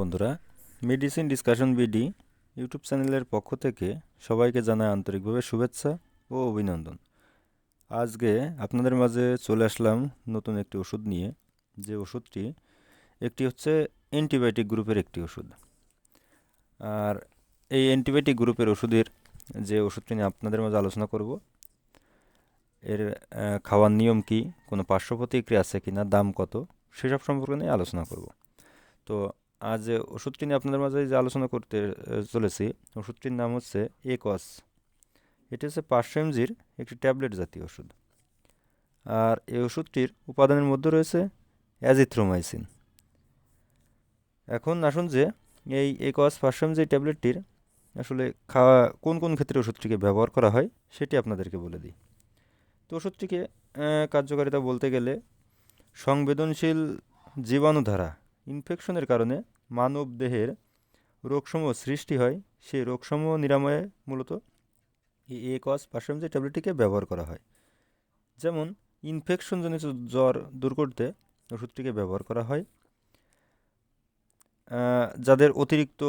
বন্ধুরা। Medicine discussion BD YouTube চ্যানেলের পক্ষ থেকে সবাইকে জানাই আন্তরিকভাবে শুভেচ্ছা ও অভিনন্দন। আজকে আপনাদের মাঝে চলে আসলাম নতুন একটি ওষুধ নিয়ে। যে ওষুধটি একটি হচ্ছে অ্যান্টিবায়োটিক গ্রুপের একটি ওষুধ। আর এই অ্যান্টিবায়োটিক গ্রুপের ওষুধের যে ওষুধটি নিয়ে আপনাদের মাঝে আলোচনা করব, এর খাওয়ার নিয়ম কি, কোনো পার্শ্ব প্রতিক্রিয়া আছে কি না দাম কত, সেসব সম্পর্কে নিয়ে আলোচনা করব। তো আজ ওষুধটি নিয়ে আপনাদের মাঝে যে আলোচনা করতে চলেছি। ওষুধটির নাম হচ্ছে একস এটি হচ্ছে পাঁচশো এমজির একটি ট্যাবলেট জাতীয় ওষুধ। আর এই ওষুধটির উপাদানের মধ্যে রয়েছে অ্যাজিথ্রোমাইসিন। এখন আসুন যে এই একস পাঁচশো এমজি ট্যাবলেটটির আসলে খাওয়া, কোন কোন ক্ষেত্রে ওষুধটিকে ব্যবহার করা হয়, সেটি আপনাদেরকে বলে দিই। তো ওষুধটিকে কার্যকারিতা বলতে গেলে সংবেদনশীল জীবাণুধারা ইনফেকশনের কারণে মানব দেহের রোগসমূহ সৃষ্টি হয়, সেই রোগসমূহ নিরাময়ে মূলত এই এ কস পাশাম ট্যাবলেটটিকে ব্যবহার করা হয়। যেমন, ইনফেকশনজনিত জ্বর দূর করতে ওষুধটিকে ব্যবহার করা হয়। যাদের অতিরিক্ত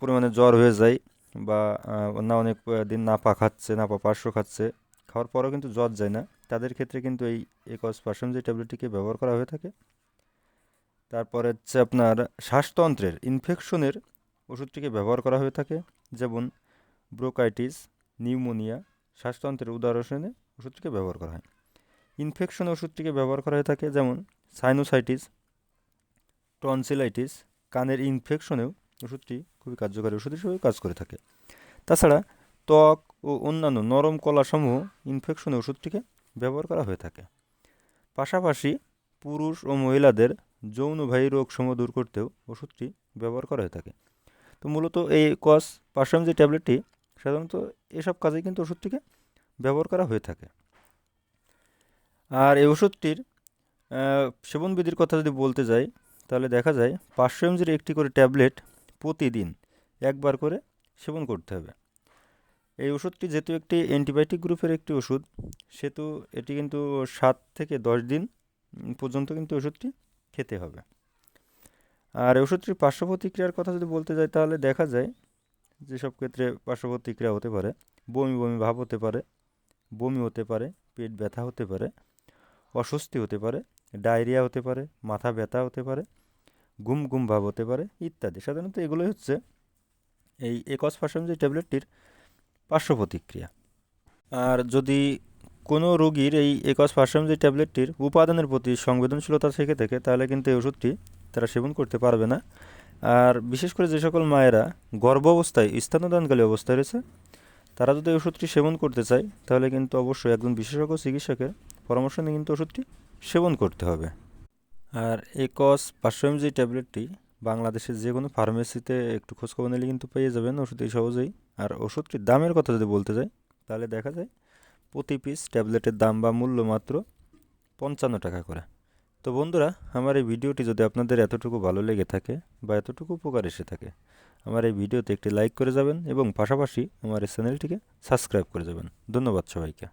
পরিমাণে জ্বর হয়ে যায় বা না অনেক দিন না পা খাচ্ছে, না পা পার্শ্ব খাচ্ছে, খাওয়ার পরেও কিন্তু জ্বর যায় না, তাদের ক্ষেত্রে কিন্তু এই একস পাশাম যে ট্যাবলেটটিকে ব্যবহার করা হয়ে থাকে। তারপরে হচ্ছে আপনার শ্বাসতন্ত্রের ইনফেকশনের ওষুধটিকে ব্যবহার করা হয়ে থাকে। যেমন ব্রোকাইটিস নিউমোনিয়া শ্বাসতন্ত্রের উদাহরণে ওষুধটিকে ব্যবহার করা হয়। ইনফেকশন ওষুধটিকে ব্যবহার করা হয়ে থাকে, যেমন সাইনোসাইটিস টনসিলাইটিস কানের ইনফেকশনেও ওষুধটি খুবই কার্যকারী ওষুধ হিসেবে কাজ করে থাকে। তাছাড়া ত্বক ও অন্যান্য নরম কলাসমূহ ইনফেকশনে ওষুধটিকে ব্যবহার করা হয়ে থাকে। পাশাপাশি পুরুষ ও মহিলাদের যৌনবাহী রোগসমূহ দূর করতেও ওষুধটি ব্যবহার করা হয়ে থাকে। তো মূলত এই কস পাশাম যে ট্যাবলেটটি, সাধারণত এসব কাজে কিন্তু ওষুধটিকে ব্যবহার করা হয়ে থাকে। আর এই ওষুধটির সেবনবিধির কথা যদি বলতে যাই, তাহলে দেখা যায় পাঁচশো এমজির একটি করে ট্যাবলেট প্রতিদিন একবার করে সেবন করতে হবে। এই ওষুধটি যেহেতু একটি অ্যান্টিবায়োটিক গ্রুপের একটি ওষুধ, সেহেতু এটি কিন্তু সাত থেকে দশ দিন পর্যন্ত কিন্তু ওষুধটি খেতে হবে। আর ওষুধটির পার্শ্ব প্রতিক্রিয়ার কথা যদি বলতে যাই, তাহলে দেখা যায় যেসব ক্ষেত্রে পার্শ্ব প্রতিক্রিয়া হতে পারে, বমি বমি ভাব হতে পারে, বমি হতে পারে, পেট ব্যথা হতে পারে, অস্বস্তি হতে পারে, ডায়রিয়া হতে পারে, মাথা ব্যথা হতে পারে ঘুম ঘুম ভাব হতে পারে ইত্যাদি। সাধারণত এগুলোই হচ্ছে এই একস ফার্সাম যে ট্যাবলেটটির পার্শ্ব প্রতিক্রিয়া আর যদি কোনো রোগীর এই একস ফার্সাম যে ট্যাবলেটটির উপাদানের প্রতি সংবেদনশীলতা থেকে থাকে, তাহলে কিন্তু এই ওষুধটি তারা সেবন করতে পারবে না। আর বিশেষ করে যে সকল মায়েরা গর্ভ অবস্থায় স্তন্যদানকালী অবস্থায় রয়েছে, তারা যদি ওষুধটি সেবন করতে চায়, তাহলে কিন্তু অবশ্যই একজন বিশেষজ্ঞ চিকিৎসকের পরামর্শ নিয়ে কিন্তু ওষুধটি সেবন করতে হবে। আর একস পাঁচশো এমজি ট্যাবলেটটি বাংলাদেশের যে কোনো ফার্মেসিতে একটু খোঁজখবর নিলে কিন্তু পেয়ে যাবেন, ওষুধটি সহজেই। আর ওষুধটির দামের কথা যদি বলতে যাই, তাহলে দেখা যায় প্রতি পিস ট্যাবলেটের দাম বা মূল্য মাত্র পঞ্চান্ন টাকা করে। তো বন্ধুরা, আমার এই ভিডিওটি যদি আপনাদের এতটুকু ভালো লেগে থাকে বা এতটুকু উপকার এসে থাকে, আমার এই ভিডিওতে একটি লাইক করে যাবেন এবং পাশাপাশি আমার এই চ্যানেলটিকে সাবস্ক্রাইব করে যাবেন। ধন্যবাদ সবাইকে।